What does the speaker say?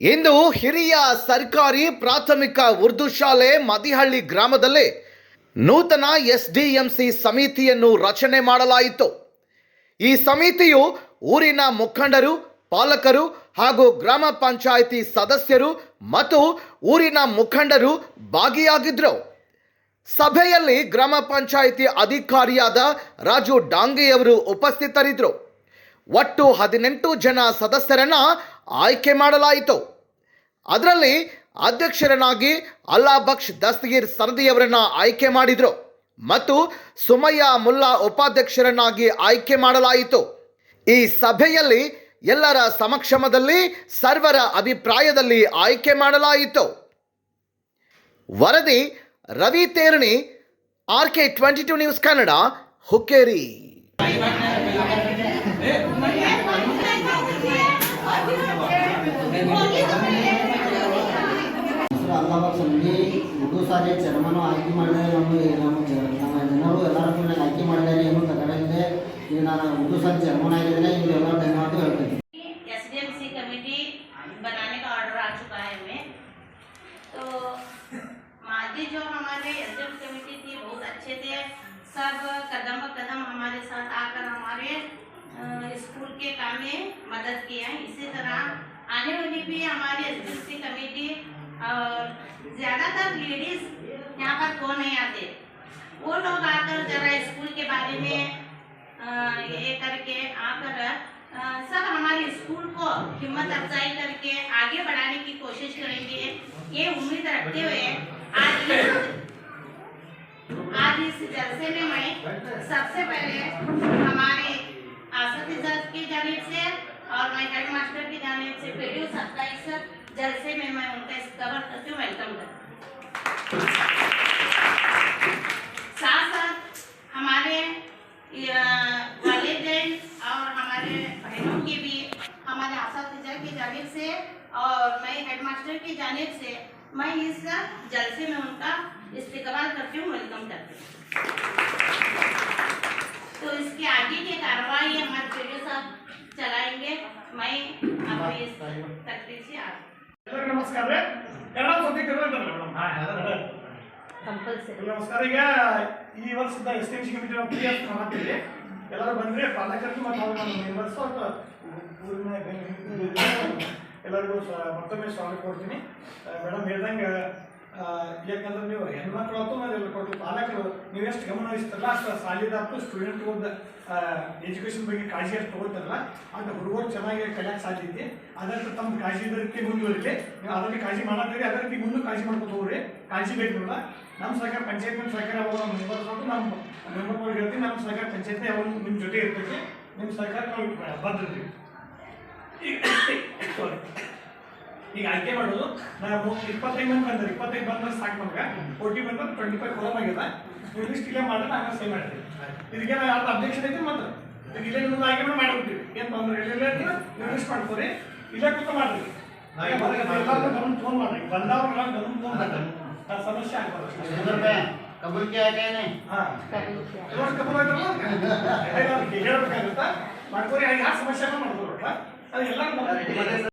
ಇಂದು ಹಿರಿಯ ಸರ್ಕಾರಿ ಪ್ರಾಥಮಿಕ ಉರ್ದು ಶಾಲೆ ಮದಿಹಳ್ಳಿ ಗ್ರಾಮದಲ್ಲಿ ನೂತನ ಎಸ್ಡಿಎಂಸಿ ಸಮಿತಿಯನ್ನು ರಚನೆ ಮಾಡಲಾಯಿತು. ಈ ಸಮಿತಿಯು ಊರಿನ ಮುಖಂಡರು, ಪಾಲಕರು ಹಾಗೂ ಗ್ರಾಮ ಪಂಚಾಯಿತಿ ಸದಸ್ಯರು ಮತ್ತು ಊರಿನ ಮುಖಂಡರು ಭಾಗಿಯಾಗಿದ್ದರು ಸಭೆಯಲ್ಲಿ ಗ್ರಾಮ ಪಂಚಾಯಿತಿ ಅಧಿಕಾರಿಯಾದ ರಾಜು ಡಾಂಗೆಯವರು ಉಪಸ್ಥಿತರಿದ್ದರು ಒಟ್ಟು ಹದಿನೆಂಟು ಜನ ಸದಸ್ಯರನ್ನ ಆಯ್ಕೆ ಮಾಡಲಾಯಿತು. ಅದರಲ್ಲಿ ಅಧ್ಯಕ್ಷರನ್ನಾಗಿ ಅಲ್ಲಾ ಬಕ್ಷ್ ದಸ್ತಗೀರ್ ಸರದಿಯವರನ್ನ ಆಯ್ಕೆ ಮಾಡಿದರು ಮತ್ತು ಸುಮಯ್ಯ ಮುಲ್ಲಾ ಉಪಾಧ್ಯಕ್ಷರನ್ನಾಗಿ ಆಯ್ಕೆ ಮಾಡಲಾಯಿತು. ಈ ಸಭೆಯಲ್ಲಿ ಎಲ್ಲರ ಸಮಕ್ಷಮದಲ್ಲಿ ಸರ್ವರ ಅಭಿಪ್ರಾಯದಲ್ಲಿ ಆಯ್ಕೆ ಮಾಡಲಾಯಿತು. ವರದಿ Ravi Terani R K twenty two news Kannada Hukkeri. ಹೆಸರು ಅಲ್ಲಾಬಾದ್ ಸಂಘಿ ಉರ್ದು ಸಾಲಿ ಚರ್ಮನು ಆಯ್ಕೆ ಮಾಡಿದರೆ ನಮ್ಮ ನಮ್ಮ ಜ- ನಮ್ಮ ಜನರು ಎಲ್ಲರ ಕೂಡ ಆಯ್ಕೆ ಮಾಡಿದ್ದಾರೆ ಏನು ತಗೊಂಡಿದೆ ಈಗ ನಾನು ಉರ್ದು ಸಾಲಿ ಚರ್ಮನ್ ಆಗಿದ್ದೇನೆ ಈಗ ಎಲ್ಲ ಧನ್ಯವಾದ ಹೇಳ್ತೀನಿ एसडीएमसी कमेटी बनाने का ऑर्डर आ चुका है हमें तो मादी जो हमारे एसडीएम कमेटी थी बहुत अच्छे थे सब कदम ब कदम हमारे साथ आकर हमारे अ, स्कूल के काम में मदद किया है इसी तरह आने वाली भी हमारी एसडीएमसी कमेटी और ज़्यादातर लेडीज़ यहाँ पर कौन नहीं आते? वो लोग आकर जरा स्कूल के बारे में ये करके आकर सब हमारे स्कूल को हिम्मत अफजाई करके आगे बढ़ाने की कोशिश करेंगे। ये उम्मीद रखते हुए आज आज इस जलसे में मैं सबसे पहले हमारे असद की जानिब से और मैं हेड मास्टर की जानिब से पीडियो सत्ताईस जलसे में मैं उनका इस हूँ वेलकम करती हूँ। साथ साथ हमारे वालेदैन और हमारे बहनों की भी, हमारे आशा की जानिब से और मैं हेडमास्टर की जानिब से मैं इस जलसे में उनका इस्तेकबाल करती हूँ वेलकम करती हूँ। तो इसके आगे की कार्रवाई हमारे पीडियो साहब चलाएँगे। मैं अपनी इस आ ಎಲ್ಲರಿಗೂ ನಮಸ್ಕಾರ ರೀ. ಕನ್ನಡ ಸುದ್ದಿ ಕರ್ನಾಟಕ ನಮಸ್ಕಾರ. ಈಗ ಈ ವರ್ಷದ ಎಸ್ ಟಿ ಕಮಿಟಿ ನಾವು ಮಾಡ್ತೀವಿ. ಎಲ್ಲರೂ ಬಂದ್ರೆ ಪಾಲಕರಿಗೆ ಮತ್ತು ಅವ್ರು ನಮ್ಮ ಎಲ್ಲರಿಗೂ ಮತ್ತೊಮ್ಮೆ ಸ್ವಾಗತ ಕೊಡ್ತೀನಿ. ಮೇಡಮ್ ಹೇಳ್ದಂಗೆ ಯಾಕಂದ್ರೆ ನೀವು ಹೆಣ್ಮಕ್ಳು ಹೊತ್ತು ನಾವು ಎಲ್ಲ ಕೊಟ್ಟು ಪಾಲಕರು ನೀವು ಎಷ್ಟು ಗಮನ ವಹಿಸ್ತಾರಲ್ಲ ಅಷ್ಟು ಸಾಲಿದಾತು ಸ್ಟೂಡೆಂಟ್ ಒಂದು ಎಜುಕೇಶನ್ ಬಗ್ಗೆ ಕಾಳಜಿ ಅಷ್ಟು ತಗೋತಾರಲ್ಲ ಅದು ಹುಡುಗರು ಚೆನ್ನಾಗಿ ಕಲಿಯಕ್ಕೆ ಸಾಧ್ಯತೆ ಅದಕ್ಕೆ ತಮ್ಮ ಕಾಳಜಿ ಇದಕ್ಕೆ ಮುಂದುವರಿಲಿ. ನೀವು ಅದರಲ್ಲಿ ಕಾಳಜಿ ಮಾಡತ್ತೀರಿ ಅದಕ್ಕೆ ಮುಂದೆ ಕಾಳಜಿ ಮಾಡ್ಕೊತ ಹೋಗ್ರಿ. ಕಾಳಜಿ ಬೇಕು ನೋಡ ನಮ್ಮ ಸರ್ಕಾರ ಪಂಚಾಯತ್ ಸರ್ಕಾರ ಅವಾಗ ಮೆಂಬರ್ಸ್ ಹೊತ್ತು ನಮ್ಮ ಮೆಂಬರ್ ಹೇಳ್ತೀವಿ, ನಮ್ಮ ಸರ್ಕಾರ ಪಂಚಾಯತ್ ಯಾವಾಗ ನಿಮ್ಮ ಜೊತೆ ಇರ್ತೈತಿ, ನಿಮ್ಮ ಸರ್ಕಾರ ಬದ್ರಿ ಬದ್ಧರಿ ಈಗ ಆಯ್ಕೆ ಮಾಡೋದು ನಾವು ಇಪ್ಪತ್ತೈದು ಮಂದಿ ಬಂದ್ರೆ ಇಪ್ಪತ್ತೈದು ಬಂದ್ರೆ ಸಾಕು ನಮ್ಗೆ ಫೋರ್ಟಿ ಬಂದ್ರೆ ಟ್ವೆಂಟಿ ಫೈವ್ ಕೊಲಮ್ ಆಗ್ಯದ ಇಂಗ್ಲಿಷ್ ಇಲ್ಲೇ ಮಾಡಿದ್ರೆ ನಾನು ಸೈ ಮಾಡ್ತೀನಿ ಇದಕ್ಕೆ ನಾವು ಯಾವ್ದು ಅಬ್ಜೆಕ್ಷನ್ ಐತಿ ಮತ್ತೆ ಇದು ಇಲ್ಲೇ ನಿಮ್ದು ಆಯ್ಕೆ ಮಾಡಿ ಮಾಡ್ಬಿಡ್ತೀವಿ ಏನು ತೊಂದರೆ ಇಲ್ಲ ಇಲ್ಲೇ ಇಂಗ್ಲಿಷ್ ಮಾಡ್ಕೊರಿ ಇಲ್ಲೇ ಕೂತ ಮಾಡ್ರಿ ಗಮನ ಫೋನ್ ಮಾಡ್ರಿ ಬಂದವ್ರ ಗಮನ ಫೋನ್ ಮಾಡ್ರಿ ಸಮಸ್ಯೆ ಆಗ್ಬಾರ್ದು ಕಬೂಲ್ ಕ್ಯಾ ಕೇನೆ ಯಾವ ಸಮಸ್ಯೆ ಮಾಡ್ಕೊಡ್ಬೇಡ ಅದೆಲ್ಲ